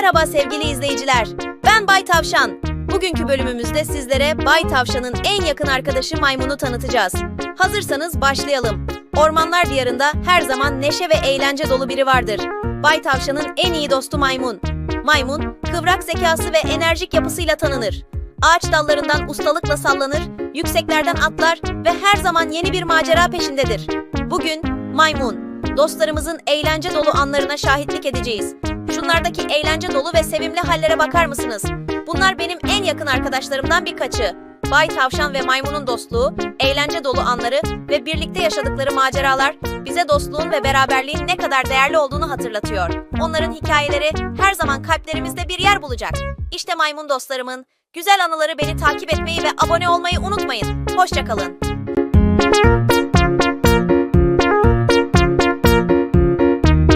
Merhaba sevgili izleyiciler. Ben Bay Tavşan. Bugünkü bölümümüzde sizlere Bay Tavşan'ın en yakın arkadaşı maymunu tanıtacağız. Hazırsanız başlayalım. Ormanlar diyarında her zaman neşe ve eğlence dolu biri vardır. Bay Tavşan'ın en iyi dostu maymun. Maymun, kıvrak zekası ve enerjik yapısıyla tanınır. Ağaç dallarından ustalıkla sallanır, yükseklerden atlar ve her zaman yeni bir macera peşindedir. Bugün maymun, dostlarımızın eğlence dolu anlarına şahitlik edeceğiz. Şunlardaki eğlence dolu ve sevimli hallere bakar mısınız? Bunlar benim en yakın arkadaşlarımdan birkaçı. Bay Tavşan ve Maymun'un dostluğu, eğlence dolu anları ve birlikte yaşadıkları maceralar bize dostluğun ve beraberliğin ne kadar değerli olduğunu hatırlatıyor. Onların hikayeleri her zaman kalplerimizde bir yer bulacak. İşte maymun dostlarımın, güzel anıları beni takip etmeyi ve abone olmayı unutmayın. Hoşçakalın.